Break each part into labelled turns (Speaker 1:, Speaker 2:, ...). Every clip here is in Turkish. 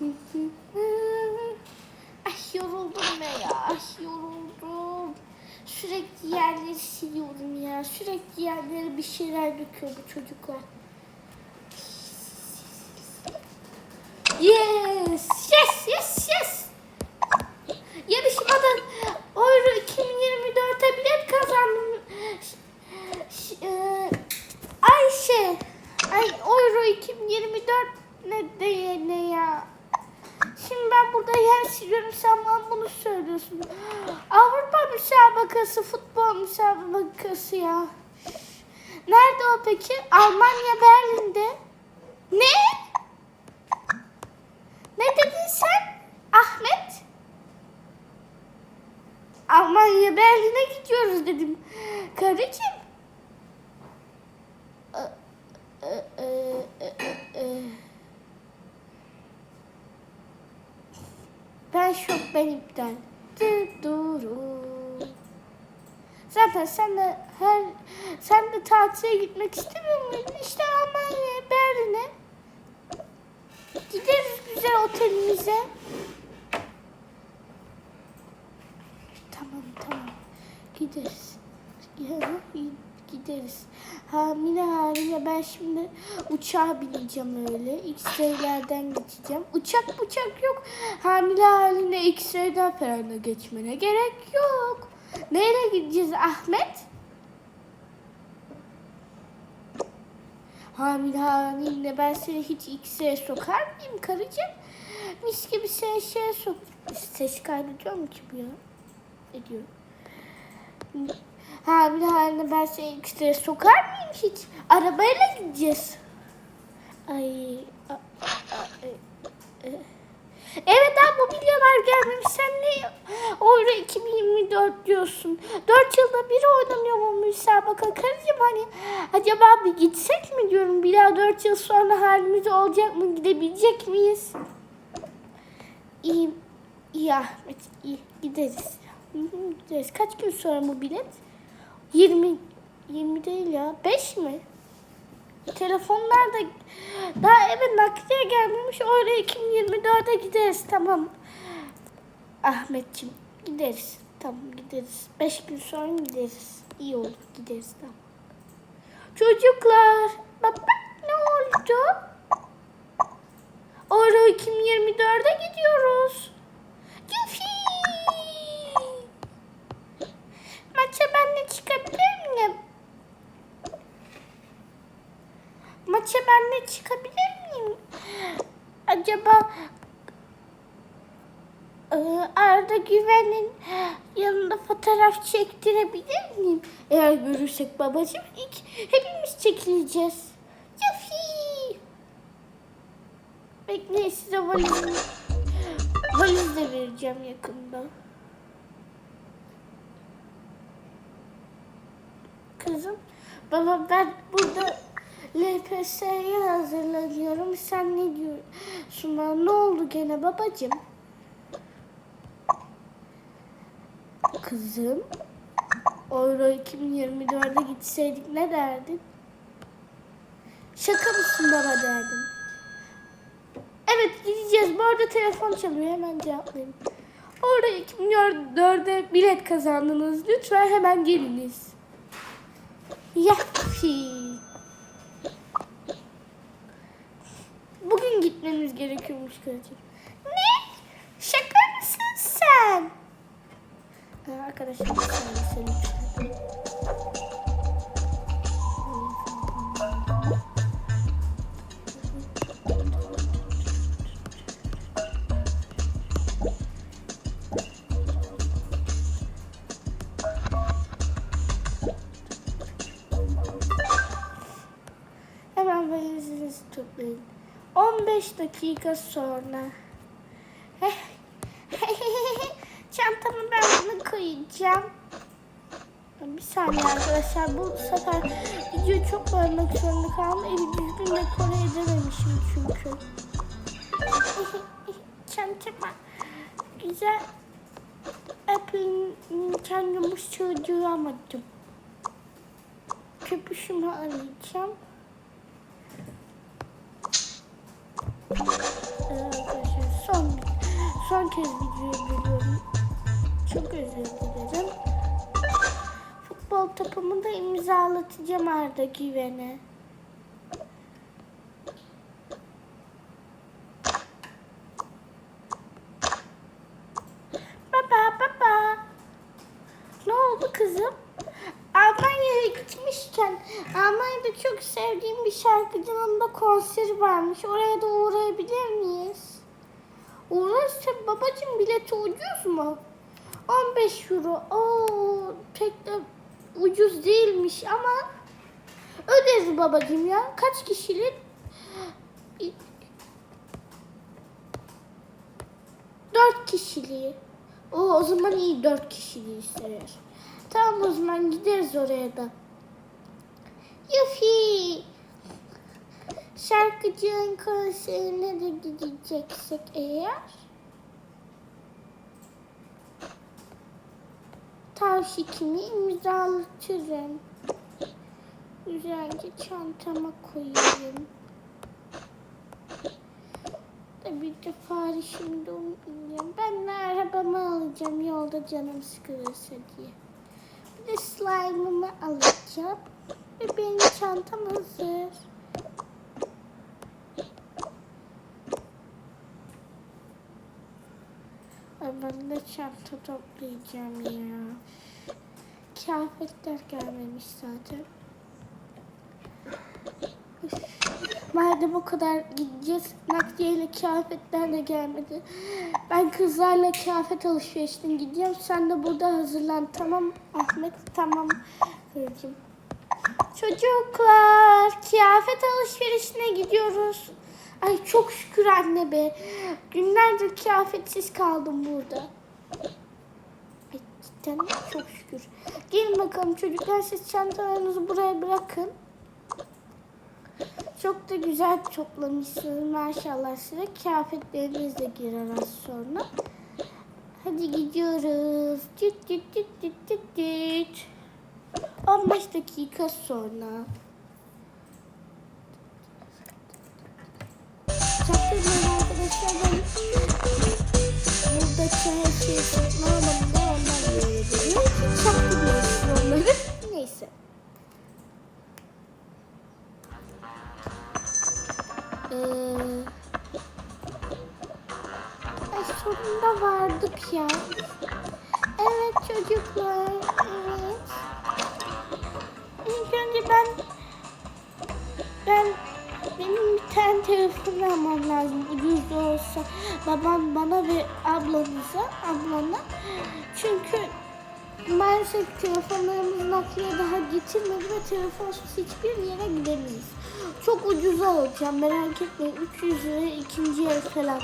Speaker 1: Ay yoruldum ben ya. Ay yoruldum. Sürekli yerleri siliyorum ya. Sürekli yerlere bir şeyler döküyor bu çocuklar. Yes, yes, yes, yes. Yarışmadan Euro 2024'e bilet kazandım. E, Ayşe. Ay Euro 2024 ne de ne ya? Şimdi ben burada yer siliyorum sen bana bunu söylüyorsun. Avrupa müsabakası, futbol müsabakası ya. Nerede o peki? Almanya Berlin'de. Ne? Ne dedin sen? Ahmet? Almanya Berlin'e gidiyoruz dedim. Karıcığım. Ee, e, e, e, e, Ben şok ben iptal. Dı Duru. Zaten sen de her sen de tatile gitmek istemiyor muydun? İşte Almanya'ya, Berlin'e. Gideriz güzel otelimize. Tamam tamam. Gideriz. Ya, gideriz. Hamile haline ben şimdi uçağa bineceğim öyle. X-ray'lerden geçeceğim. Uçak uçak yok. Hamile haline X-ray'den falan geçmene gerek yok. Nereye gideceğiz Ahmet? Hamile haline ben seni hiç X'e sokar mıyım karıcığım? Mis gibi seni şeye sok... Ses kaydediyor mu ki bu ya? Ediyor. Hamile haline ben seni X'e sokar mıyım hiç? Arabayla gideceğiz. Ay... a- a- e- e. Evet daha mobilyalar gelmemiş. Sen ne Euro 2024 diyorsun? 4 yılda bir oynanıyor bu müsabaka. Karıcığım hani acaba bir gitsek mi diyorum. Bir daha 4 yıl sonra halimiz olacak mı? Gidebilecek miyiz? İyi, iyi Ahmet, iyi. Gideriz. Gideriz. Kaç gün sonra bu bilet? 20, 20 değil ya. 5 mi? Telefonlar da daha eve nakliye gelmemiş. Öyle 2024'e gideriz tamam. Ahmetciğim gideriz. Tamam gideriz. Beş gün sonra gideriz. İyi olur gideriz tamam. Çocuklar bak bak ne oldu? Euro 2024'e gidiyoruz. Yufi! Maça ben de çıkabilir miyim? Maça ben de çıkabilir miyim? Acaba e, Arda Güven'in yanında fotoğraf çektirebilir miyim? Eğer görürsek babacığım ilk hepimiz çekileceğiz. Yufi! Bekleyin size valiz, valiz de vereceğim yakında. Kızım, baba ben burada LPS'ye hazırlanıyorum. Sen ne diyorsun? Ne oldu gene babacığım? Kızım, Euro 2024'e gitseydik ne derdin? Şaka mısın baba derdim. Evet gideceğiz. Bu arada telefon çalıyor. Hemen cevaplayayım. Euro 2024'e bilet kazandınız. Lütfen hemen geliniz. Yapfi. Bugün gitmemiz gerekiyormuş karıcığım. Ne? Şaka mısın sen? Ha, arkadaşlar seni Hemen 15 dakika sonra. Çantamı ben bunu koyacağım. Bir saniye arkadaşlar. Bu sefer videoyu çok bölmek zorunda kaldım. Evi düzgün dekore edememişim çünkü. Çantama güzel Apple'ın kendimiz çocuğu almadım. Köpüşümü arayacağım. Arkadaşlar son kez videoyu bölüyorum. Çok özür dilerim. Futbol topumu da imzalatacağım Arda Güven'e. Baba baba. Ne oldu kızım? Almanya'ya gitmişken Almanya'da çok sevdiğim bir şarkıcının da konseri varmış. Oraya da uğrayabilir? Tabii babacığım bileti ucuz mu? 15 euro. Oo, pek de ucuz değilmiş ama öderiz babacığım ya. Kaç kişilik? Dört kişiliği. O o zaman iyi dört kişiliği sever. Tamam o zaman gideriz oraya da. Yufi. Şarkıcının konserine de gideceksek eğer. Tavşikimi imzalatırım. Güzelce çantama koyayım. Tabii ki siparişimi de unutmayacağım. Ben de arabamı alacağım yolda canım sıkılırsa diye. Bir de slime'ımı alacağım. Ve benim çantam hazır. Ben de çanta toplayacağım ya. Kıyafetler gelmemiş zaten. Madem o kadar gideceğiz, nakliyeyle kıyafetler de gelmedi. Ben kızlarla kıyafet alışverişine gideceğim. Sen de burada hazırlan. Tamam Ahmet, tamam kızım. Çocuklar, kıyafet alışverişine gidiyoruz. Ay çok şükür anne be. Günlerdir kıyafetsiz kaldım burada. Ay, cidden çok şükür. Gelin bakalım çocuklar siz çantalarınızı buraya bırakın. Çok da güzel toplamışsınız maşallah size. Kıyafetleriniz de girer az sonra. Hadi gidiyoruz. Düt düt düt düt düt düt. 15 dakika sonra. Arkadaşlar ben burada çay normalde ondan böyle geliyor. Hiç çaktırmıyoruz onları. Neyse. Ay sonunda vardık ya. Evet çocuklar. Evet. İlk önce ben ben benim bir tane telefon almam lazım. Ucuz da olsa babam bana ve ablamıza ablana. Çünkü maalesef telefonlarımız nakliye daha getirmedi ve telefonsuz hiçbir yere gidemeyiz. Çok ucuza alacağım merak etmeyin. 300 lira ikinci el falan.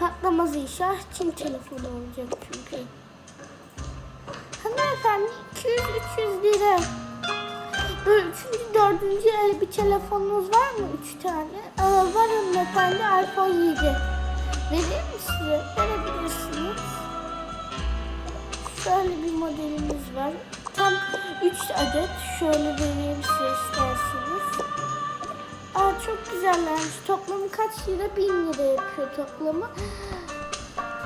Speaker 1: Patlamaz inşallah. Çin telefonu olacak çünkü. Hanımefendi 200-300 lira. Üçüncü, dördüncü el bir telefonunuz var mı? Üç tane. Aa, var hanımefendi iPhone 7. Vereyim mi size? Verebilirsiniz. Şöyle bir modelimiz var. Tam 3 adet. Şöyle vereyim size isterseniz. Aa çok güzellermiş. Toplamı kaç lira? 1000 lira yapıyor toplamı.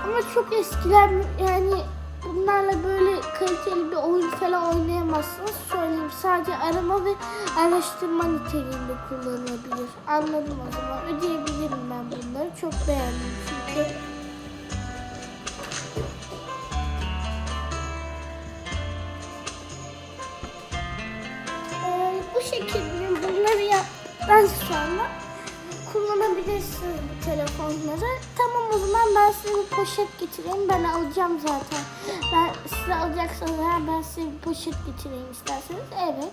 Speaker 1: Ama çok eskiler yani bunlarla böyle kaliteli bir oyun falan oynayamazsınız. Söyleyeyim sadece arama ve araştırma niteliğinde kullanılabilir. Anladım o zaman. Ödeyebilirim ben bunları. Çok beğendim çünkü. Ee, bu şekilde bunları yaptıktan sonra kullanabilirsiniz bu telefonları. Tamam o zaman ben size bir poşet getireyim. Ben alacağım zaten. Ben size alacaksanız eğer ben size bir poşet getireyim isterseniz. Evet.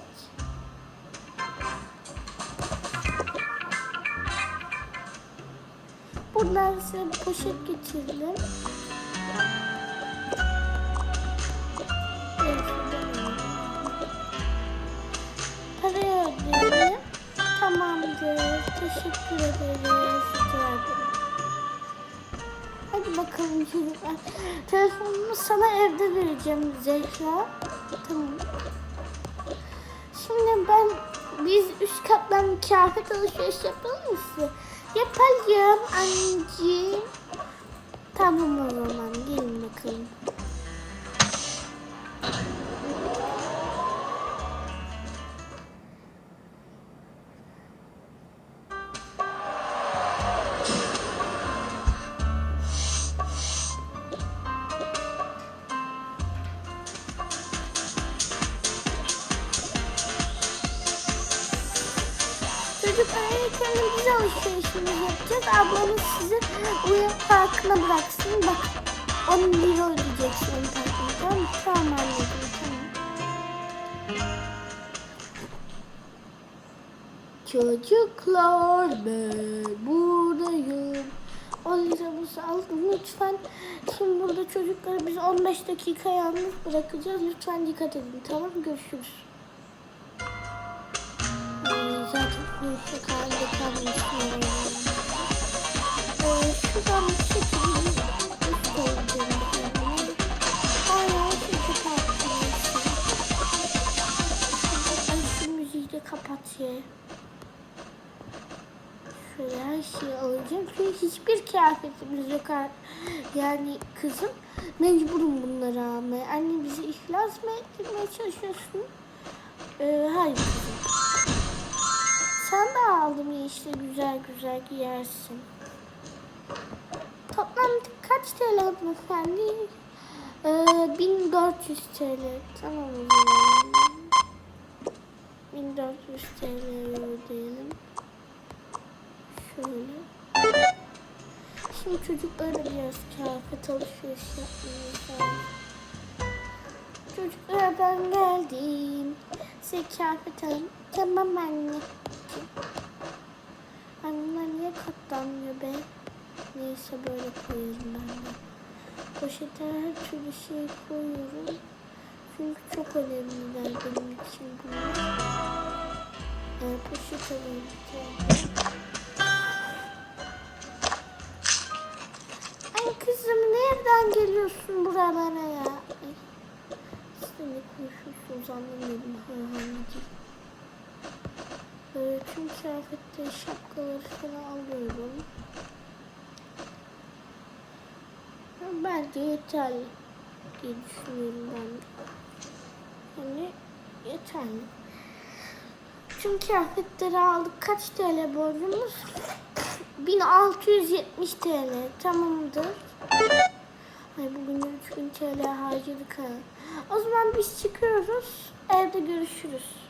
Speaker 1: Buradan size bir poşet getirdim. Parayı ödeyelim. Tamamdır. Teşekkür ederiz. Hadi bakalım çocuklar. Telefonumu sana evde vereceğim Zehra. Tamam. Şimdi ben biz üst kattan kıyafet alışveriş yapalım mı? Yapalım anneciğim. Tamam o zaman gelin bakalım. Çocuklar ilk önce biz alışverişimizi yapacağız. Ablamız sizi uyum parkına bıraksın. Bak 10 lira ödeyeceksin uyum parkına. Tamam? Tamam anneciğim tamam. Çocuklar ben buradayım. 10 liramızı aldım lütfen. Şimdi burada çocukları biz 15 dakika yalnız bırakacağız. Lütfen dikkat edin tamam? Görüşürüz. Uyuşuk halde kalmışım. Ee, şuradan bir şekilde üst koyacağım kendime. Hala şu kapattım. Ay şu müziği de kapat. Şöyle her şeyi alacağım. Çünkü hiçbir kıyafetimiz yok. Yani kızım mecburum bunları almaya. Anne bizi iflas mı ettirmeye çalışıyorsun? Ee, hayır kızım. Sen de aldım ya işte güzel güzel giyersin. Toplam kaç TL hanımefendi? Ee, 1400 TL. Tamam o zaman. 1400 TL ödeyelim. Şöyle. Şimdi çocuklara biraz kıyafet alışveriş yapmamız lazım. Çocuklar ben geldim. Size kıyafet alayım. Tamam anne. Katlanmıyor be? Neyse böyle koyuyorum ben de. Poşete her türlü şey koyuyorum. Çünkü çok önemliler benim için bunlar. Ee, poşet. Ay kızım nereden geliyorsun buralara ya? Ay. Siz de ne konuşuyorsunuz anlamadım. Ha. Böyle tüm kıyafetleri, şapkaları falan alıyorum. Bence yeterli diye düşünüyorum ben. Yani yeterli. Tüm kıyafetleri aldık. Kaç TL borcumuz? 1670 TL. Tamamdır. Ay bugün de 3000 TL harcadık ha. O zaman biz çıkıyoruz. Evde görüşürüz.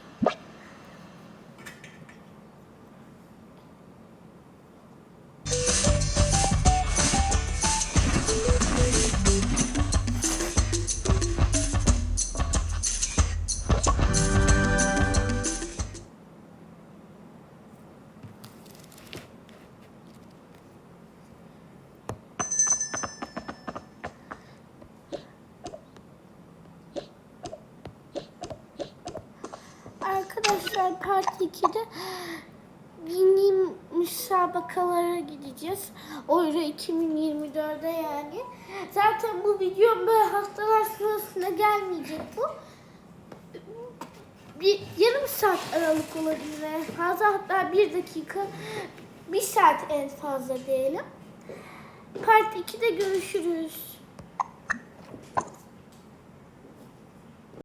Speaker 1: mini müsabakalara gideceğiz. Euro 2024'de yani. Zaten bu video böyle haftalar sırasında gelmeyecek bu. Bir yarım saat aralık olabilir en fazla. Hatta bir dakika, bir saat en fazla diyelim. Part 2'de görüşürüz.